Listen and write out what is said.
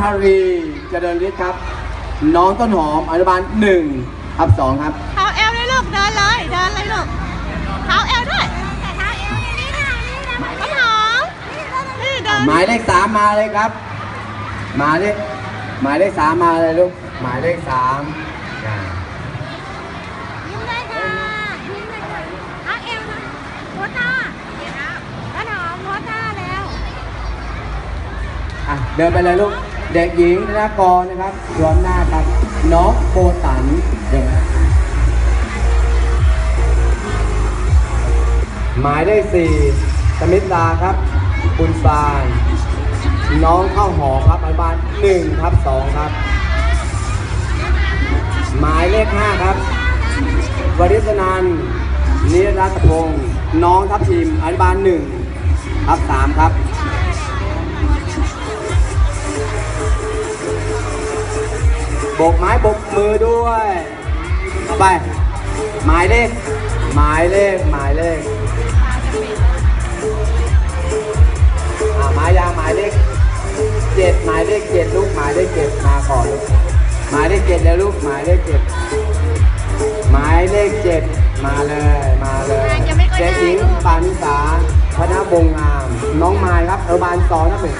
ฮารีเจริญฤทธิ์ครับ น้องต้นหอมอนุบาลหนึ่งทับสองครับ เท้าเอวเลยลูกเดินเลยเดินเลยลูกเท้าเอวด้วยเท้าเอวนี่นี่นี่ต้นหอมนี่เดินหมายเลขสามมาเลยครับ หมายเลขหมายเลขสามมาเลยลูกหมายเลขสามยิ้มเลยค่ะยิ้มเลยค่ะเท้าเอวนะหัวตาต้นหอมหัวตาแล้วอะเดินไปเลยลูก เด็กหญิงธนากรนะครับรวมหน้าครับน้องโบตันเดินหมายเลขสี่สมิตราครับบุญฟาน น้องเข้าหอครับอนุบาลหนึ่งทับสองครับ หมายเลขห้าครับ วริศนันท์นิรัตพงศ์น้องทัพทีมอนุบาลหนึ่งทับสามครับ บกไม้โบกมือด้วยเอาไป หมายเลข หมายเลข หมายเลขอ่าหมายยางหมายเลขเจ็ดหมายเลขเจ็ดลูกหมายเลขเจ็ดมาก่อนลูกหมายเลขเจ็ดแล้วลูกหมายเลขเจ็ดหมายเลขเจ็ดมาเลยมาเลยเด็กหญิงปานิสาพนบงงาม น้องไม้ครับอนุบาลสองนับหนึ่ง